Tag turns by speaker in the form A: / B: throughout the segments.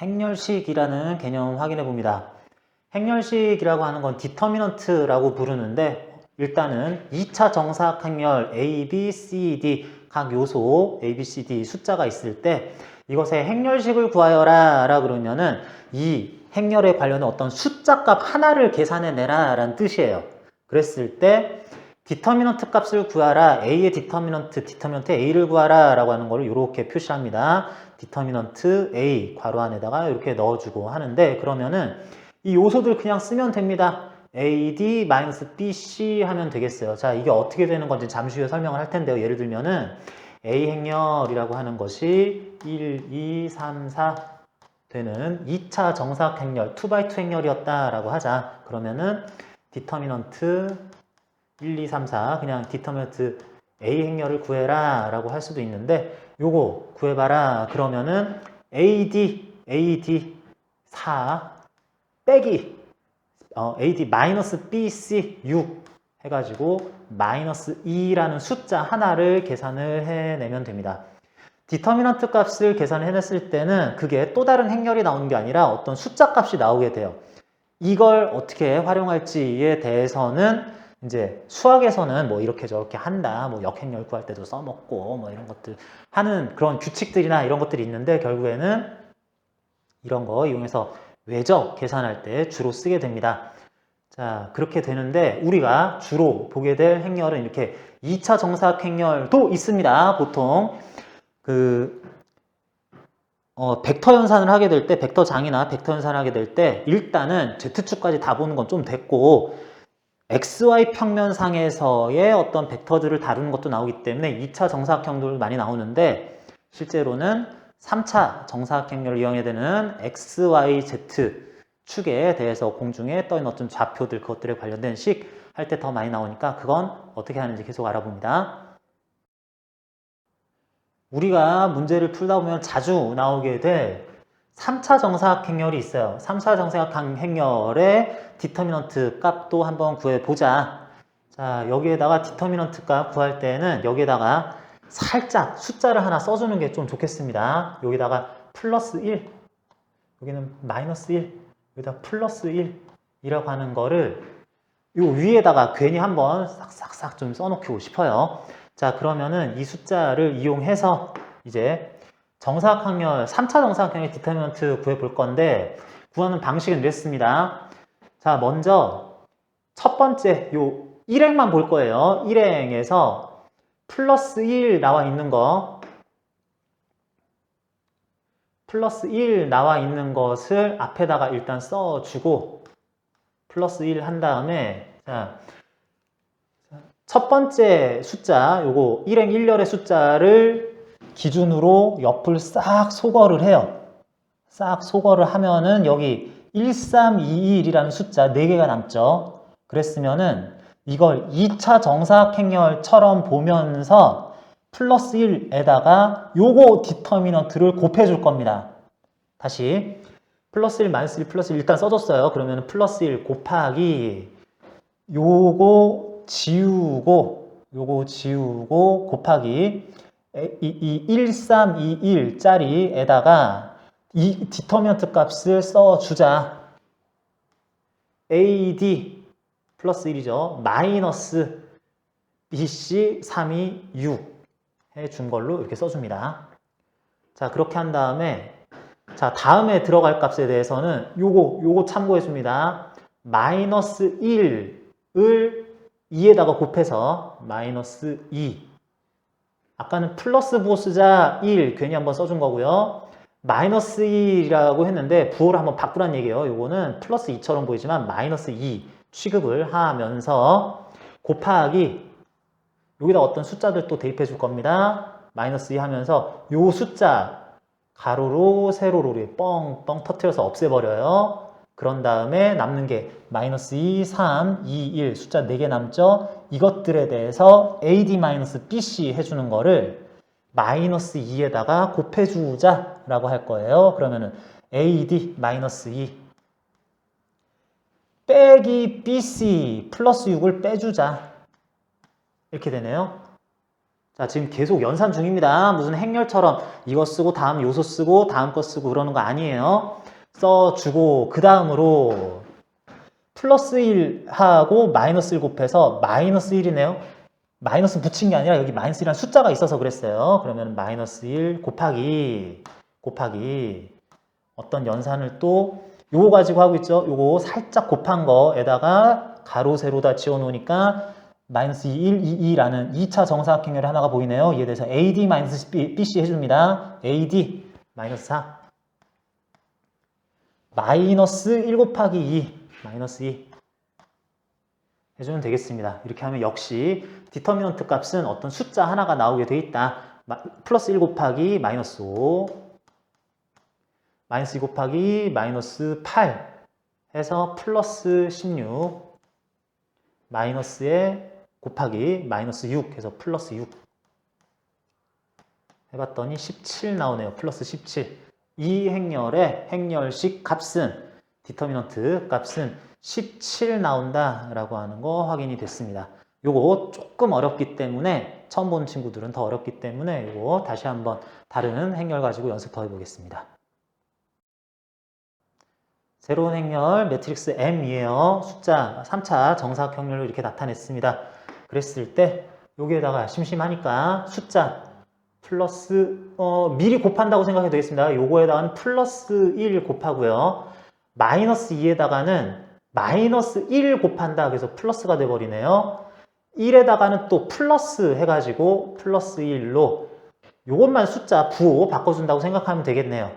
A: 행렬식이라는 개념 확인해 봅니다. 행렬식이라고 하는 건 디터미넌트라고 부르는데 일단은 2차 정사각 행렬 A, B, C, D 각 요소 A, B, C, D 숫자가 있을 때 이것의 행렬식을 구하여라 라 그러면은 이 행렬에 관련된 어떤 숫자 값 하나를 계산해 내라 라는 뜻이에요. 그랬을 때 디터미넌트 값을 구하라 A의 디터미넌트 디터미넌트 A를 구하라 라고 하는 거를 이렇게 표시합니다. 디터미넌트 A 괄호 안에다가 이렇게 넣어주고 하는데 그러면은 이 요소들 그냥 쓰면 됩니다. AD BC 하면 되겠어요. 자, 이게 어떻게 되는 건지 잠시 후에 설명을 할 텐데요. 예를 들면은 A 행렬이라고 하는 것이 1, 2, 3, 4 되는 2차 정사각 행렬, 2x2 행렬이었다라고 하자. 그러면은 디터미넌트 1, 2, 3, 4 그냥 디터미넌트 A 행렬을 구해라 라고 할 수도 있는데 요거 구해봐라 그러면은 AD, AD 4 빼기 어, AD 마이너스 BC 6 해가지고 마이너스 2라는 숫자 하나를 계산을 해내면 됩니다. 디터미넌트 값을 계산해냈을 때는 그게 또 다른 행렬이 나오는 게 아니라 어떤 숫자 값이 나오게 돼요. 이걸 어떻게 활용할지에 대해서는 이제 수학에서는 뭐 이렇게 저렇게 한다, 뭐 역행렬 구할 때도 써먹고 뭐 이런 것들 하는 그런 규칙들이나 이런 것들이 있는데 결국에는 이런 거 이용해서 외적 계산할 때 주로 쓰게 됩니다. 자, 그렇게 되는데 우리가 주로 보게 될 행렬은 이렇게 2차 정사각 행렬도 있습니다. 보통 그 어, 벡터 연산을 하게 될 때, 벡터 장이나 벡터 연산을 하게 될 때, 일단은 Z축까지 다 보는 건 좀 됐고, XY 평면상에서의 어떤 벡터들을 다루는 것도 나오기 때문에 2차 정사각형도 많이 나오는데, 실제로는 3차 정사각형을 이용해야 되는 XYZ 축에 대해서 공중에 떠 있는 어떤 좌표들, 그것들에 관련된 식 할 때 더 많이 나오니까 그건 어떻게 하는지 계속 알아봅니다. 우리가 문제를 풀다 보면 자주 나오게 될 3차 정사각 행렬이 있어요. 3차 정사각 행렬의 디터미넌트 값도 한번 구해보자. 자, 여기에다가 디터미넌트 값 구할 때는 여기에다가 살짝 숫자를 하나 써주는 게 좀 좋겠습니다. 여기다가 플러스 1, 여기는 마이너스 1, 여기다 플러스 1 이라고 하는 거를 요 위에다가 괜히 한번 싹싹싹 좀 써놓고 싶어요. 자, 그러면은 이 숫자를 이용해서 이제 정사각형렬, 3차 정사각형의 디터미넌트 구해볼 건데 구하는 방식은 이랬습니다. 자, 먼저 첫 번째 요 1행만 볼 거예요. 1행에서 플러스 1 나와 있는 거 플러스 1 나와 있는 것을 앞에다가 일단 써주고 플러스 1 한 다음에 자, 첫 번째 숫자, 요거 1행 1열의 숫자를 기준으로 옆을 싹 소거를 해요. 싹 소거를 하면은 여기 1321이라는 숫자 4개가 남죠. 그랬으면은 이걸 2차 정사각행렬처럼 보면서 플러스 1에다가 요거 디터미넌트를 곱해 줄 겁니다. 다시 플러스 1, 마이너스 1, 플러스 1 일단 써줬어요. 그러면 플러스 1 곱하기 요거 지우고 요거 지우고 곱하기 이, 이 1321짜리에다가 이 디터미넌트 값을 써주자. AD 플러스 1이죠. 마이너스 BC 326 해준 걸로 이렇게 써줍니다. 자, 그렇게 한 다음에 자, 다음에 들어갈 값에 대해서는 요거, 요거 참고해 줍니다. 마이너스 1을 2에다가 곱해서 마이너스 2 아까는 플러스 부호 쓰자 1 괜히 한번 써준 거고요. 마이너스 1이라고 했는데 부호를 한번 바꾸란 얘기예요. 요거는 플러스 2처럼 보이지만 마이너스 2 취급을 하면서 곱하기 여기다 어떤 숫자들 또 대입해 줄 겁니다. 마이너스 2 하면서 요 숫자 가로로 세로로 뻥뻥 터트려서 없애버려요. 그런 다음에 남는 게 마이너스 2, 3, 2, 1 숫자 4개 남죠? 이것들에 대해서 AD-BC 해주는 거를 마이너스 2에다가 곱해주자 라고 할 거예요. 그러면은 AD-2 빼기 BC 플러스 6을 빼주자 이렇게 되네요. 자, 지금 계속 연산 중입니다. 무슨 행렬처럼 이거 쓰고 다음 요소 쓰고 다음 거 쓰고 그러는 거 아니에요. 써주고 그 다음으로 플러스 1하고 마이너스 1 곱해서 마이너스 1이네요. 마이너스 붙인 게 아니라 여기 마이너스 1이라는 숫자가 있어서 그랬어요. 그러면 마이너스 1 곱하기 곱하기 어떤 연산을 또 요거 가지고 하고 있죠. 요거 살짝 곱한 거에다가 가로 세로 다 지워 놓으니까 마이너스 1, 2, 2라는 2차 정사각형렬이 하나가 보이네요. 이에 대해서 AD 마이너스 BC 해줍니다. AD 마이너스 4 마이너스 1 곱하기 2 마이너스 2 해주면 되겠습니다. 이렇게 하면 역시 디터미넌트 값은 어떤 숫자 하나가 나오게 돼 있다. 마- 플러스 1 곱하기 마이너스 5 마이너스 2 곱하기 마이너스 8 해서 플러스 16 마이너스에 곱하기 마이너스 6 해서 플러스 6 해봤더니 17 나오네요. 플러스 17 이 행렬의 행렬식 값은 디터미넌트 값은 17 나온다라고 하는 거 확인이 됐습니다. 요거 조금 어렵기 때문에 처음 보는 친구들은 더 어렵기 때문에 요거 다시 한번 다른 행렬 가지고 연습 더 해보겠습니다. 새로운 행렬 매트릭스 M이에요. 숫자 3차 정사각 형렬로 이렇게 나타냈습니다. 그랬을 때 여기에다가 심심하니까 숫자 플러스 어, 미리 곱한다고 생각해도 되겠습니다. 요거에다가는 플러스 1 곱하고요. 마이너스 2에다가는 마이너스 1 곱한다. 그래서 플러스가 돼버리네요. 1에다가는 또 플러스 해가지고 플러스 1로 요것만 숫자 부호 바꿔준다고 생각하면 되겠네요.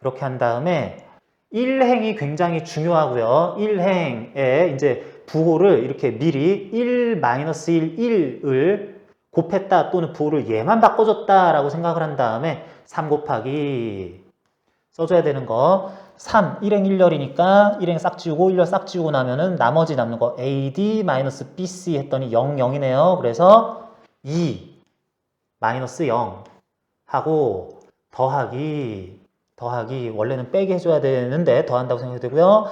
A: 그렇게 한 다음에 1행이 굉장히 중요하고요. 1행에 이제 부호를 이렇게 미리 1 마이너스 1, 1을 곱했다 또는 부호를 얘만 바꿔줬다라고 생각을 한 다음에 3 곱하기 써줘야 되는 거 3, 1행 1열이니까 1행 싹 지우고 1열 싹 지우고 나면은 나머지 남는 거 AD 마이너스 BC 했더니 0, 0이네요. 그래서 2 마이너스 0 하고 더하기 더하기 원래는 빼기 해줘야 되는데 더한다고 생각해도 되고요.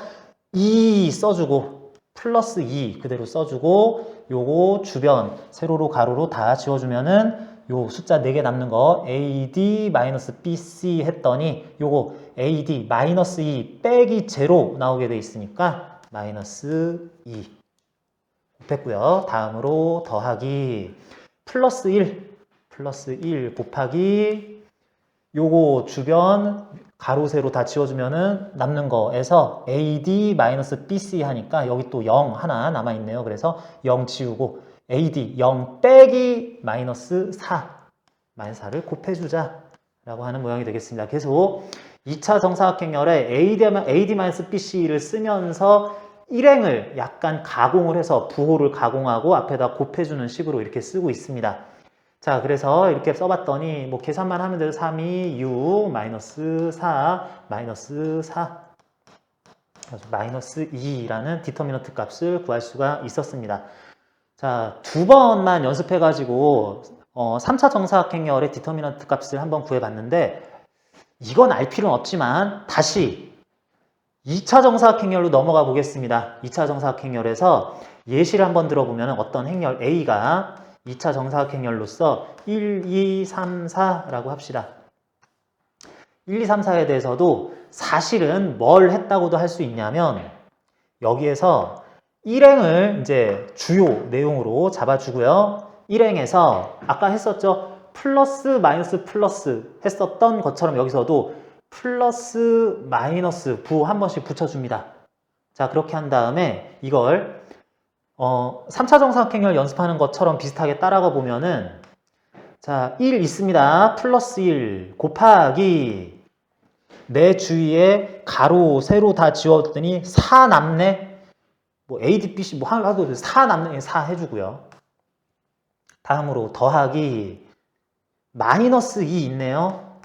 A: 2 써주고 플러스 2 그대로 써주고 요거 주변 세로로 가로로 다 지워주면은 요 숫자 4개 남는 거 AD 마이너스 BC 했더니 요거 AD 마이너스 2 빼기 제로 나오게 돼 있으니까 마이너스 2 곱했고요. 다음으로 더하기 플러스 1 플러스 1 곱하기 요거 주변 가로 세로 다 지워주면은 남는 거에서 AD 마이너스 BC 하니까 여기 또 0 하나 남아 있네요. 그래서 0 지우고 AD 0 빼기 마이너스 4 마이너스 4를 곱해주자 라고 하는 모양이 되겠습니다. 계속 2차 정사각형열에 AD, AD 쓰면서 일행을 약간 가공을 해서 부호를 가공하고 앞에다 곱해주는 식으로 이렇게 쓰고 있습니다. 자, 그래서 이렇게 써봤더니 뭐 계산만 하면 돼요. 3이 6 마이너스 4 마이너스 4 그래서 마이너스 2라는 디터미넌트 값을 구할 수가 있었습니다. 자, 두 번만 연습해가지고 어, 3차 정사각형열의 디터미넌트 값을 한번 구해봤는데 이건 알 필요는 없지만 다시 2차 정사각형열로 넘어가 보겠습니다. 2차 정사각형열에서 예시를 한번 들어보면 어떤 행렬 A가 2차 정사각형열로서 1, 2, 3, 4라고 합시다. 1, 2, 3, 4에 대해서도 사실은 뭘 했다고도 할 수 있냐면 여기에서 1행을 이제 주요 내용으로 잡아주고요. 1행에서 아까 했었죠. 플러스 마이너스 플러스 했었던 것처럼 여기서도 플러스 마이너스 부 한 번씩 붙여줍니다. 자 그렇게 한 다음에 이걸 어, 3차 정사각형열 연습하는 것처럼 비슷하게 따라가 보면은 자, 1 있습니다. 플러스 1 곱하기 내 주위에 가로, 세로 다 지웠더니 4 남네. 뭐 AD, BC 뭐 하나도 4 남네. 4 해주고요. 다음으로 더하기 마이너스 2 있네요.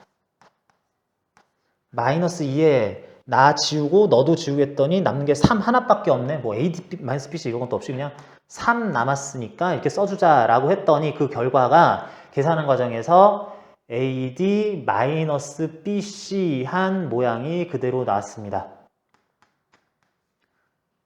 A: 마이너스 2에 나 지우고 너도 지우겠더니 남는 게 3 하나밖에 없네. 뭐 AD 마이너스 BC 이런 것도 없이 그냥 3 남았으니까 이렇게 써주자라고 했더니 그 결과가 계산하는 과정에서 AD 마이너스 BC 한 모양이 그대로 나왔습니다.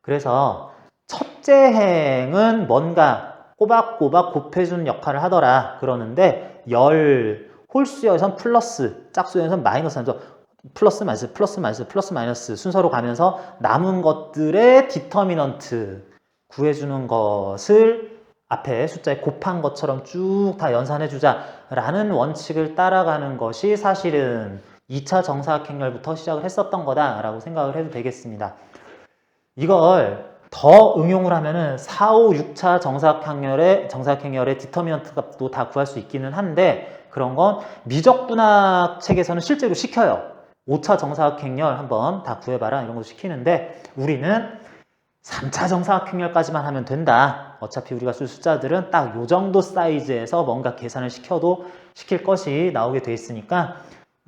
A: 그래서 첫째 행은 뭔가 꼬박꼬박 곱해주는 역할을 하더라 그러는데 열 홀수여선 플러스 짝수여선 마이너스 하면서 플러스 마이너스 플러스 마이너스 플러스 마이너스 순서로 가면서 남은 것들의 디터미넌트 구해주는 것을 앞에 숫자에 곱한 것처럼 쭉 다 연산해 주자라는 원칙을 따라가는 것이 사실은 2차 정사각행렬부터 시작을 했었던 거다라고 생각을 해도 되겠습니다. 이걸 더 응용을 하면은 4, 5, 6차 정사각행렬의 정사각행렬의 디터미넌트 값도 다 구할 수 있기는 한데 그런 건 미적분학 책에서는 실제로 시켜요. 5차 정사각행렬 한번 다 구해봐라 이런 거 시키는데 우리는 3차 정사각행렬까지만 하면 된다. 어차피 우리가 쓸 숫자들은 딱 요 정도 사이즈에서 뭔가 계산을 시켜도 시킬 것이 나오게 돼 있으니까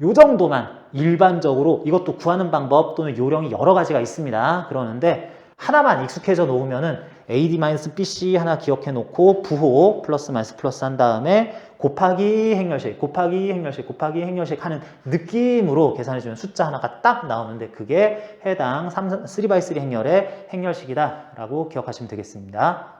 A: 요 정도만 일반적으로 이것도 구하는 방법 또는 요령이 여러 가지가 있습니다. 그러는데 하나만 익숙해져 놓으면은 AD-BC 하나 기억해 놓고 부호 플러스 마이너스 플러스 한 다음에 곱하기 행렬식, 곱하기 행렬식, 곱하기 행렬식 하는 느낌으로 계산해 주면 숫자 하나가 딱 나오는데 그게 해당 3, 3x3 행렬의 행렬식이다 라고 기억하시면 되겠습니다.